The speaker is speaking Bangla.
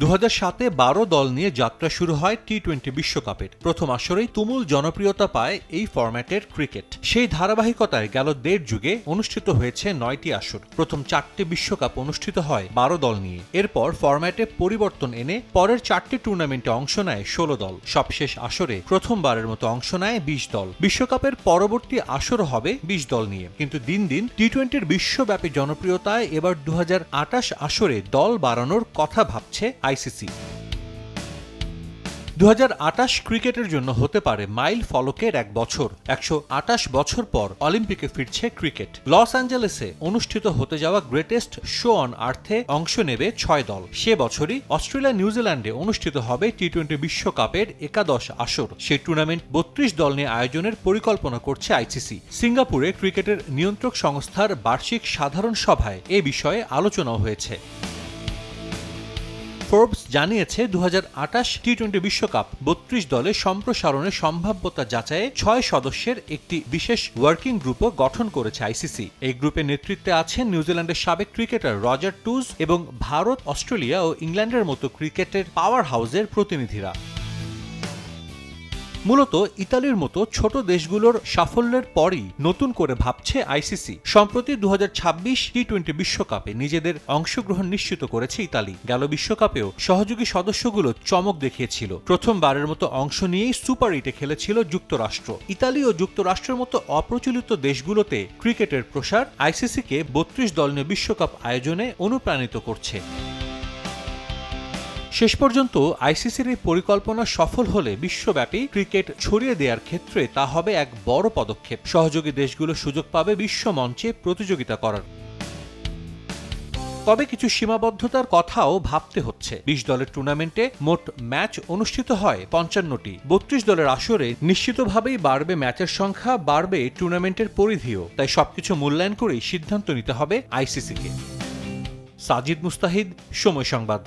দু সাতে বারো দল নিয়ে যাত্রা শুরু হয় টি টোয়েন্টি বিশ্বকাপের। প্রথম আসরেই তুমুল জনপ্রিয়তা পায় এই ফরম্যাটের ক্রিকেট। সেই ধারাবাহিকতায় গেল দেড় যুগে অনুষ্ঠিত হয়েছে নয়টি আসর। প্রথম চারটি বিশ্বকাপ অনুষ্ঠিত হয় বারো দল নিয়ে। এরপর ফরম্যাটে পরিবর্তন এনে পরের চারটি টুর্নামেন্টে অংশ নেয় ষোলো দল। সবশেষ আসরে প্রথমবারের মতো অংশ নেয় বিশ দল। বিশ্বকাপের পরবর্তী আসর হবে বিশ দল নিয়ে। কিন্তু দিন দিন টি টোয়েন্টির বিশ্বব্যাপী জনপ্রিয়তায় এবার দু হাজার আটাশ আসরে দল বাড়ানোর কথা ভাবছে আইসিসি। দু হাজার আটাশ ক্রিকেটের জন্য হতে পারে মাইল ফলকের এক বছর। একশো আটাশ বছর পর অলিম্পিকে ফিরছে ক্রিকেট। লস অ্যাঞ্জেলেসে অনুষ্ঠিত হতে যাওয়া গ্রেটেস্ট শো অন আর্থে অংশ নেবে ছয় দল। সে বছরই অস্ট্রেলিয়া নিউজিল্যান্ডে অনুষ্ঠিত হবে টি টোয়েন্টি বিশ্বকাপের একাদশ আসর। সেই টুর্নামেন্ট বত্রিশ দল নিয়ে আয়োজনের পরিকল্পনা করছে আইসিসি। সিঙ্গাপুরে ক্রিকেটের নিয়ন্ত্রক সংস্থার বার্ষিক সাধারণ সভায় এ বিষয়ে আলোচনাও হয়েছে। ফোর্বস জানিয়েছে দু টি টোয়েন্টি বিশ্বকাপ বত্রিশ দলে সম্প্রসারণের সম্ভাব্যতা যাচাইয়ে ছয় সদস্যের একটি বিশেষ ওয়ার্কিং গ্রুপও গঠন করেছে আইসিসি এই গ্রুপের নেতৃত্বে আছেন নিউজিল্যান্ডের সাবেক ক্রিকেটার রজার টুজ এবং ভারত, অস্ট্রেলিয়া ও ইংল্যান্ডের মতো ক্রিকেটের পাওয়ার হাউসের প্রতিনিধিরা। মূলত ইতালির মতো ছোট দেশগুলোর সাফল্যের পরই নতুন করে ভাবছে আইসিসি সম্প্রতি দু হাজার ছাব্বিশ টি টোয়েন্টি বিশ্বকাপে নিজেদের অংশগ্রহণ নিশ্চিত করেছে ইতালি। গেল বিশ্বকাপেও সহযোগী সদস্যগুলো চমক দেখিয়েছিল। প্রথমবারের মতো অংশ নিয়েই সুপার ইটে খেলেছিল যুক্তরাষ্ট্র। ইতালি ও যুক্তরাষ্ট্রের মতো অপ্রচলিত দেশগুলোতে ক্রিকেটের প্রসার আইসিসিকে বত্রিশ দল নিয়ে বিশ্বকাপ আয়োজনে অনুপ্রাণিত করছে। শেষ পর্যন্ত আইসিসির এই পরিকল্পনা সফল হলে বিশ্বব্যাপী ক্রিকেট ছড়িয়ে দেওয়ার ক্ষেত্রে তা হবে এক বড় পদক্ষেপ। সহযোগী দেশগুলো সুযোগ পাবে বিশ্ব মঞ্চে প্রতিযোগিতা করার। তবে কিছু সীমাবদ্ধতার কথাও ভাবতে হচ্ছে। বিশ দলের টুর্নামেন্টে মোট ম্যাচ অনুষ্ঠিত হয় পঞ্চান্নটি। বত্রিশ দলের আসরে নিশ্চিতভাবেই বাড়বে ম্যাচের সংখ্যা, বাড়বে টুর্নামেন্টের পরিধিও। তাই সবকিছু মূল্যায়ন করেই সিদ্ধান্ত নিতে হবে আইসিসিকে। সাজিদ মুস্তাহিদ, সময় সংবাদ।